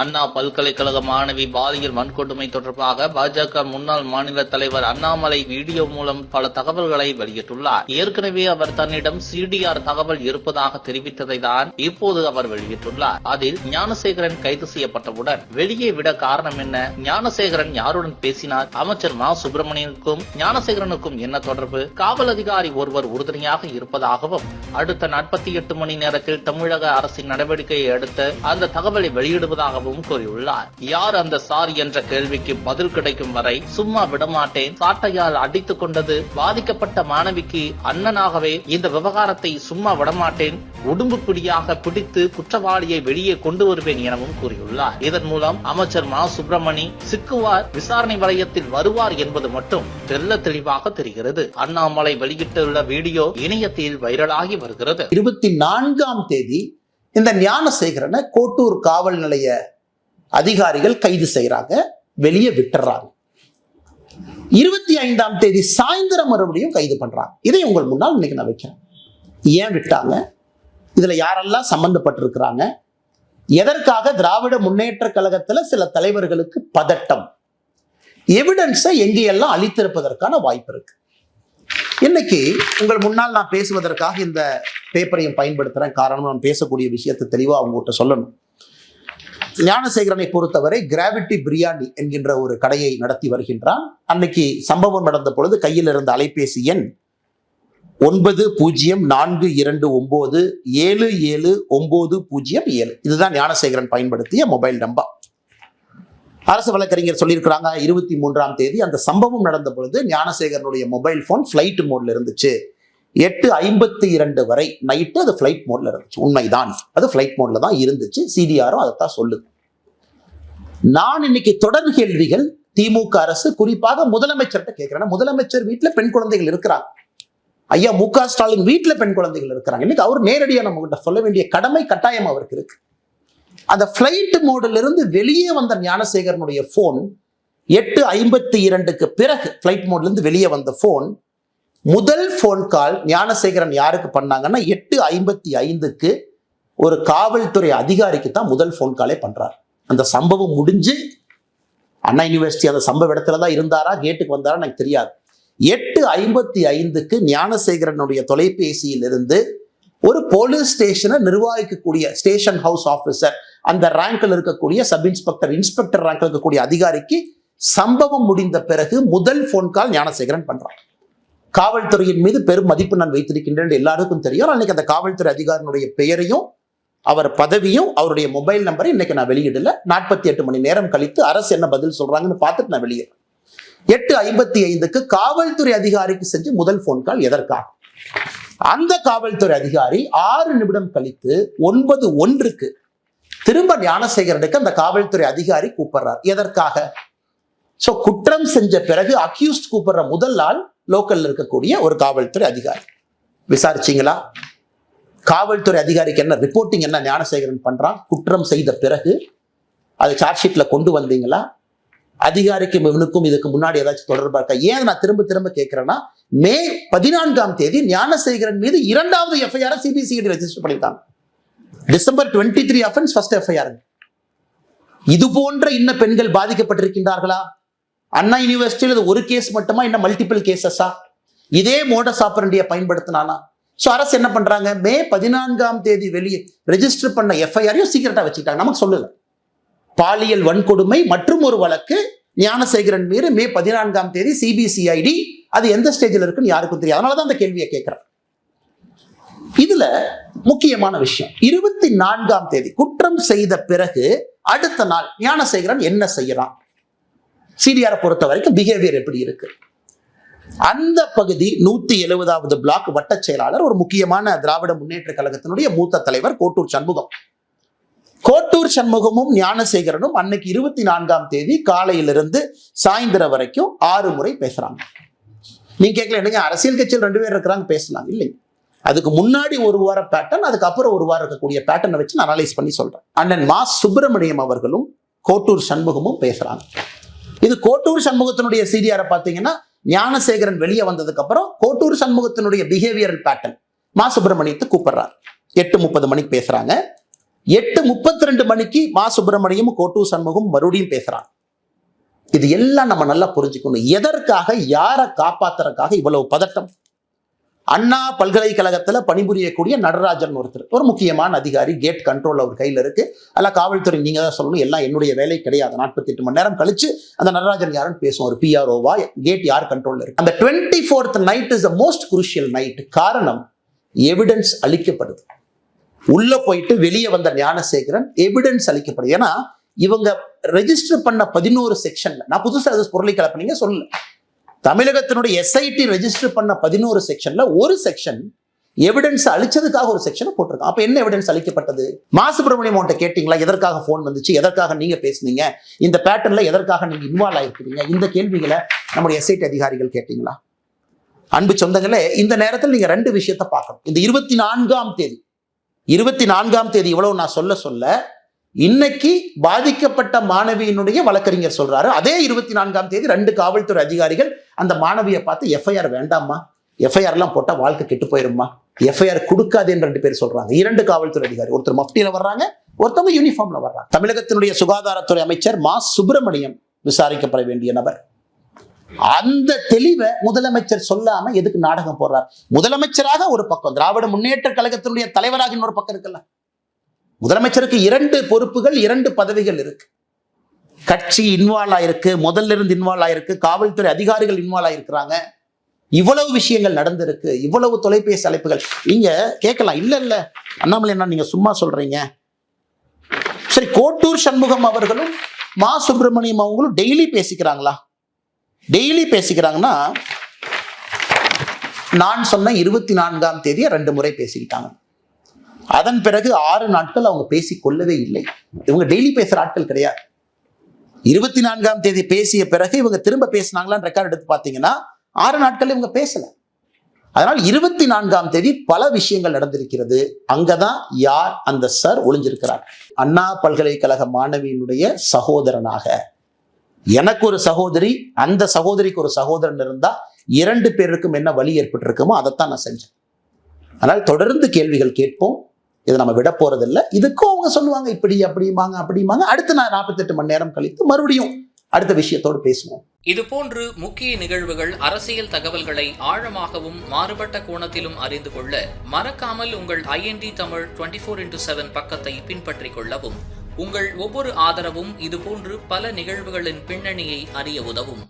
அண்ணா பல்கலைக்கழக மாணவி பாலியல் வன்கொடுமை தொடர்பாக பாஜக முன்னாள் மாநில தலைவர் அண்ணாமலை வீடியோ மூலம் பல தகவல்களை வெளியிட்டுள்ளார். ஏற்கனவே அவர் தன்னிடம் சிடிஆர் தகவல் இருப்பதாக தெரிவித்ததை தான் இப்போது அவர் வெளியிட்டுள்ளார். அதில் ஞானசேகரன் கைது செய்யப்பட்டவுடன் வெளியே விட காரணம் என்ன? ஞானசேகரன் யாருடன் பேசினார்? அமைச்சர் மா. சுப்பிரமணியனுக்கும் ஞானசேகரனுக்கும் என்ன தொடர்பு? காவல் அதிகாரி ஒருவர் உறுதுணையாக இருப்பதாகவும் அடுத்த நாற்பத்தி எட்டு மணி நேரத்தில் தமிழக அரசின் நடவடிக்கையை அடுத்து அந்த தகவலை வெளியிடுவதாகவும் கூறியுள்ளார். யார் அந்த சார் என்ற கேள்விக்கு பதில் கிடைக்கும் வரை சும்மா விடமாட்டேன். சாட்டையால் அடித்துக் கொண்டது பாதிக்கப்பட்ட மாணவிக்கு அண்ணனாகவே இந்த விவகாரத்தை சும்மா விடமாட்டேன். உடும்பு பிடியாக பிடித்து குற்றவாளியை வெளியே கொண்டு வருவேன் எனவும் கூறியுள்ளார். இதன் மூலம் அமைச்சர் மா. சுப்பிரமணி சிக்குவார் விசாரணை வலயத்தில் வருவார் என்பது மட்டும் தெல்ல தெளிவாக தெரிகிறது. அண்ணாமலை வெளியிட்டுள்ள வீடியோ இணையத்தில் வைரலாகி வருகிறது. இருபத்தி நான்காம் தேதி இந்த ஞானசேகரனை கோட்டூர் காவல் நிலைய அதிகாரிகள் கைது செய்கிறாங்க வெளியே விட்டுறாங்க. இருபத்தி ஐந்தாம் தேதி சாயந்தரம் மறுபடியும் கைது பண்றாங்க. இதை உங்கள் முன்னால் இன்னைக்கு நான் வைக்கிறேன். ஏன் விட்டாங்க? இதுல யாரெல்லாம் சம்பந்தப்பட்டிருக்கிறாங்க? எதற்காக திராவிட முன்னேற்ற கழகத்துல சில தலைவர்களுக்கு பதட்டம்? எவிடன்ஸை எங்கேயெல்லாம் அளித்திருப்பதற்கான வாய்ப்பு இருக்கு. இன்னைக்கு உங்கள் முன்னால் நான் பேசுவதற்காக இந்த பேப்பரையும் பயன்படுத்துறேன். காரணம் நான் பேசக்கூடிய விஷயத்தை தெளிவாக அவங்ககிட்ட சொல்லணும். ஞானசேகரனை பொறுத்தவரை கிராவிட்டி பிரியாணி என்கின்ற ஒரு கடையை நடத்தி வருகின்றான். அன்னைக்கு சம்பவம் நடந்த பொழுது கையில் இருந்த அலைபேசி எண் ஒன்பது பூஜ்ஜியம் நான்கு இரண்டு ஒன்பது ஏழு ஏழு ஒன்பது பூஜ்ஜியம் ஏழு. இதுதான் ஞானசேகரன் பயன்படுத்திய மொபைல் நம்பர். அரசு வழக்கறிஞர் சொல்லியிருக்கிறாங்க இருபத்தி மூன்றாம் தேதி அந்த சம்பவம் நடந்த பொழுது ஞானசேகரனுடைய மொபைல் ஃபோன் ஃப்ளைட் மோட்ல இருந்துச்சு. எட்டு ஐம்பத்தி இரண்டு வரை நைட்டு அது ஃப்ளைட் மோட்ல இருந்துச்சு. உண்மைதான். அது ஃப்ளைட் மோட்ல தான் இருந்துச்சு. சிடிஆரும் அதைத்தான் சொல்லுது. நான் இன்னைக்கு தொடர் கேள்விகள் திமுக அரசு குறிப்பாக முதலமைச்சர்கிட்ட கேட்கிறேன். முதலமைச்சர் வீட்டில் பெண் குழந்தைகள் இருக்கிறாங்க. ஐயா மு க ஸ்டாலின் வீட்டில் பெண் குழந்தைகள் இருக்கிறாங்க. இன்னைக்கு அவர் நேரடியாக நம்ம கிட்ட சொல்ல வேண்டிய கடமை கட்டாயம் அவருக்கு இருக்கு. அந்த ஃப்ளைட் மோடிலிருந்து வெளியே வந்த ஞானசேகரனுடைய ஃபோன் எட்டு ஐம்பத்தி இரண்டுக்கு பிறகு ஃப்ளைட் மோட்லேருந்து வெளியே வந்த ஃபோன் முதல் ஃபோன் கால் ஞானசேகரன் யாருக்கு பண்ணாங்கன்னா எட்டு ஐம்பத்தி ஐந்துக்கு ஒரு காவல்துறை அதிகாரிக்கு தான் முதல் ஃபோன் காலே பண்ணுறார் அந்த சம்பவம் முடிஞ்சு அண்ணா யூனிவர்சிட்டி அந்த சம்பவ இடத்துல தான் இருந்தாரா? கேட்டுக்கு வந்தாரா? எனக்கு தெரியாது. எட்டு ஐம்பத்தி ஐந்துக்கு ஞானசேகரனுடைய தொலைபேசியிலிருந்து ஒரு போலீஸ் ஸ்டேஷனை நிர்வகிக்கக்கூடிய ஸ்டேஷன் ஹவுஸ் ஆஃபீஸர் அந்த ரேங்கில் இருக்கக்கூடிய சப் இன்ஸ்பெக்டர் இன்ஸ்பெக்டர் ரேங்கில் இருக்கக்கூடிய அதிகாரிக்கு சம்பவம் முடிந்த பிறகு முதல் ஃபோன் கால் ஞானசேகரன் பண்றான். காவல்துறையின் மீது பெரும் மதிப்பு நான் வைத்திருக்கின்றேன் எல்லாருக்கும் தெரியும். அன்னைக்கு அந்த காவல்துறை அதிகாரினுடைய பெயரையும் அவர் பதவியும் அவருடைய மொபைல் நம்பரையும் இன்னைக்கு நான் வெளியிடல. நாற்பத்தி எட்டு மணி நேரம் கழித்து அரசு என்ன பதில் சொல்றாங்கன்னு பார்த்துட்டு நான் வெளியிடுறேன் எட்டு ஐம்பத்தி ஐந்துக்கு காவல்துறை அதிகாரிக்கு செஞ்சு முதல் ஃபோன் கால் எதற்காக? அந்த காவல்துறை அதிகாரி ஆறு நிமிடம் கழித்து ஒன்பது ஒன்றுக்கு திரும்ப ஞானசேகரனுக்கு அந்த காவல்துறை அதிகாரி கூப்பிடுறார். எதற்காக? சோ குற்றம் செஞ்ச பிறகு அக்யூஸ்ட் கூப்பிடுற முதல் ஆள் லோக்கல்ல இருக்கக்கூடிய ஒரு காவல்துறை அதிகாரி. விசாரிச்சீங்களா? காவல்துறை அதிகாரிக்கு என்ன ரிப்போர்ட்டிங் என்ன ஞானசேகரன் பண்றான்? குற்றம் செய்த பிறகு அது சார்ஜ் ஷீட்ல கொண்டு வந்தீங்களா? அதிகாரிக்கும் இவனுக்கும் இதுக்கு முன்னாடி ஏதாச்சும் தொடர்பா இருக்கா? ஏன் நான் திரும்ப திரும்ப கேட்கிறேன்னா மே பதினான்காம் தேதி ஞானசேகரன் மீது இரண்டாவது எஃப்ஐஆர் சிபிசிஐடி ரெஜிஸ்டர் பண்ணியிருக்காங்க December twenty three offence first FIR இது போன்ற இன்ன பெண்கள் பாதிக்கப்பட்டிருக்கின்றார்களா? அண்ணா யூனிவர்சிட்டியில் இது ஒரு கேஸ் மட்டுமா? இன்னும் மல்டிபிள் கேசஸா இதே மோடஸ் ஆப்பரண்டியை பயன்படுத்தினானா? ஸோ அரசு என்ன பண்றாங்க? மே பதினான்காம் தேதி வெளியே ரெஜிஸ்டர் பண்ண எஃப்ஐஆரையும் சீக்கிரட்டா வச்சுக்கிட்டாங்க. நமக்கு சொல்லல. பாலியல் வன்கொடுமை மற்றும் ஒரு வழக்கு ஞானசேகரன் மீது மே பதினான்காம் தேதி சிபிசிஐடி அது எந்த ஸ்டேஜில் இருக்குன்னு யாருக்கும் தெரியும் அதனால தான் அந்த கேள்வியை கேட்கிறேன் இதுல முக்கியமான விஷயம். இருபத்தி நான்காம் தேதி குற்றம் செய்த பிறகு அடுத்த நாள் ஞானசேகரன் என்ன செய்யறான்? சிடிஆரை பொறுத்த வரைக்கும் பிஹேவியர் எப்படி இருக்கு? அந்த பகுதி நூத்தி எழுபதாவது பிளாக் வட்ட செயலாளர் ஒரு முக்கியமான திராவிட முன்னேற்ற கழகத்தினுடைய மூத்த தலைவர் கோட்டூர் சண்முகம். கோட்டூர் சண்முகமும் ஞானசேகரனும் அன்னைக்கு இருபத்தி நான்காம் தேதி காலையிலிருந்து சாயந்தரம் வரைக்கும் ஆறு முறை பேசுறாங்க. நீங்க கேட்கல என்னங்க அரசியல் கட்சியில் ரெண்டு பேர் இருக்கிறாங்க பேசலாம். இல்லைங்க அதுக்கு முன்னாடி ஒரு வார பேட்டர்ன் அதுக்கப்புறம் ஒரு வாரம் இருக்கக்கூடிய பேட்டர்னை வச்சு நான் அனலைஸ் பண்ணி சொல்றேன். அண்ணன் மா. சுப்பிரமணியம் அவர்களும் கோட்டூர் சண்முகமும் பேசுறாங்க. இது கோட்டூர் சண்முகத்தினுடைய சிடிஆரை பார்த்தீங்கன்னா ஞானசேகரன் வெளியே வந்ததுக்கு அப்புறம் கோட்டூர் சண்முகத்தினுடைய பிஹேவியரல் பேட்டர்ன் மா. சுப்பிரமணியத்தை கூப்பிடுறாரு. எட்டு முப்பது மணிக்கு பேசுறாங்க. எட்டு முப்பத்தி ரெண்டு மணிக்கு மா. சுப்பிரமணியம் கோட்டூர் சண்முகம் மறுபடியும் பேசுறாங்க. இது எல்லாம் நம்ம நல்லா புரிஞ்சுக்கணும். எதற்காக யாரை காப்பாத்துறதுக்காக இவ்வளவு பதட்டம்? அண்ணா பல்கலைக்கழகத்துல பணிபுரியக்கூடிய நடராஜன் ஒருத்தர். ஒரு முக்கியமான அதிகாரி கேட் கண்ட்ரோல் அவர் கையில இருக்கு. அல்ல காவல்துறை நீங்க தான் சொல்லணும் எல்லாம் என்னுடைய வேலை கிடையாது. நாற்பத்தி எட்டு மணி நேரம் கழிச்சு அந்த நடராஜன் யாருன்னு பேசுவோம். ஒரு பிஆர்ஓவா கேட் யார் கண்ட்ரோல் இருக்கு? அந்த twenty fourth night is the most crucial night காரணம் எவிடன்ஸ் அளிக்கப்படுது. உள்ள போயிட்டு வெளியே வந்த ஞானசேகரன் எவிடன்ஸ் அளிக்கப்படுது. ஏன்னா இவங்க ரெஜிஸ்டர் பண்ண பதினோரு செக்ஷன்ல நான் புதுசாக அது பொருளை கலப்பினீங்க சொல்லல தமிழகத்தினுடைய எஸ்ஐடி ரெஜிஸ்டர் பண்ண பதினோரு செக்ஷன்ல ஒரு செக்ஷன் எவிடன்ஸ் அழிச்சதுக்காக ஒரு செக்ஷனை போட்டிருக்கோம் அப்போ என்ன எவிடன்ஸ் அளிக்கப்பட்டது? மா சுப்பிரமணியம் உன்ட்ட கேட்டீங்களா? எதற்காக ஃபோன் வந்துச்சு? எதற்காக நீங்க பேசுனீங்க? இந்த பேட்டர்ன்ல எதற்காக நீங்க இன்வால்வ் ஆகிருக்கீங்க இந்த கேள்விகளை நம்முடைய எஸ்ஐடி அதிகாரிகள் கேட்டீங்களா? அன்பு சொந்தங்களே இந்த நேரத்தில் நீங்க ரெண்டு விஷயத்தை பார்க்கணும். இந்த இருபத்தி நான்காம் தேதி இருபத்தி நான்காம் தேதி இவ்வளவு நான் சொல்ல சொல்ல இன்னைக்கு பாதிக்கப்பட்ட மாணவியினுடைய வழக்கறிஞர் சொல்றாரு. அதே இருபத்தி நான்காம் தேதி ரெண்டு காவல்துறை அதிகாரிகள் அந்த மாணவியை பார்த்து எஃப்ஐஆர் வேண்டாமா எஃப்ஐஆர் எல்லாம் போட்டா வாழ்க்கை கெட்டு போயிருமா எஃப்ஐஆர் கொடுக்காதுன்னு ரெண்டு பேர் சொல்றாங்க. இரண்டு காவல்துறை அதிகாரி. ஒருத்தர் மஃப்டியில வர்றாங்க ஒருத்தவங்க யூனிஃபார்ம்ல வர்றாங்க. தமிழகத்தினுடைய சுகாதாரத்துறை அமைச்சர் மா. சுப்பிரமணியம் விசாரிக்கப்பட வேண்டிய நபர். அந்த தெளிவை முதலமைச்சர் சொல்லாம எதுக்கு நாடகம் போடுறார்? முதலமைச்சராக ஒரு பக்கம் திராவிட முன்னேற்ற கழகத்தினுடைய தலைவராக இன்னொரு பக்கம் இருக்குல்ல. முதலமைச்சருக்கு இரண்டு பொறுப்புகள் இரண்டு பதவிகள் இருக்கு. கட்சி இன்வால்வ் ஆயிருக்கு முதல்ல இருந்து இன்வால்வ் ஆயிருக்கு காவல்துறை அதிகாரிகள் இன்வால்வ் ஆயிருக்கிறாங்க. இவ்வளவு விஷயங்கள் நடந்திருக்கு இவ்வளவு தொலைபேசி அழைப்புகள். நீங்க கேட்கலாம் இல்ல இல்ல. அண்ணாமலை என்ன நீங்க சும்மா சொல்றீங்க. சரி கோட்டூர் சண்முகம் அவர்களும் மா சுப்பிரமணியம் அவங்களும் டெய்லி பேசிக்கிறாங்களா? டெய்லி பேசிக்கிறாங்கன்னா நான் சொன்ன இருபத்தி நான்காம் தேதியை ரெண்டு முறை பேசிக்கிட்டாங்க. அதன் பிறகு ஆறு நாட்கள் அவங்க பேசி கொள்ளவே இல்லை. இவங்க டெய்லி பேசுற ஆட்கள் கிடையாது. இருபத்தி நான்காம் தேதி பேசிய பிறகு இவங்க திரும்ப பேசினாங்களான்னு ரெக்கார்ட் எடுத்து பார்த்தீங்கன்னா ஆறு நாட்கள் இவங்க பேசல. அதனால் இருபத்தி நான்காம் தேதி பல விஷயங்கள் நடந்திருக்கிறது. அங்கதான் யார் அந்த சார் ஒளிஞ்சிருக்கிறார். அண்ணா பல்கலைக்கழக மாணவியினுடைய சகோதரனாக. எனக்கு ஒரு சகோதரி அந்த சகோதரிக்கு ஒரு சகோதரன் இருந்தா இரண்டு பேருக்கும் என்ன வழி ஏற்பட்டிருக்குமோ அதைத்தான் நான் செஞ்சேன். அதனால் தொடர்ந்து கேள்விகள் கேட்போம். இதை நம்ம விட போறதில்ல. இதுக்கும் அவங்க சொல்லுவாங்க இப்படி அப்படிம்பாங்க அப்படிமாங்க அடுத்து நான் நாற்பத்தெட்டு மணி நேரம் கழித்து மறுபடியும் அடுத்த விஷயத்தோடு பேசுவோம். இதுபோன்று முக்கிய நிகழ்வுகள் அரசியல் தகவல்களை ஆழமாகவும் மாறுபட்ட கோணத்திலும் அறிந்து கொள்ள மறக்காமல் உங்கள் IND Tamil twenty four into seven பக்கத்தை பின்பற்றிக் கொள்ளவும் உங்கள் ஒவ்வொரு ஆதரவும் இதுபோன்று பல நிகழ்வுகளின் பின்னணியை அறிய உதவும்.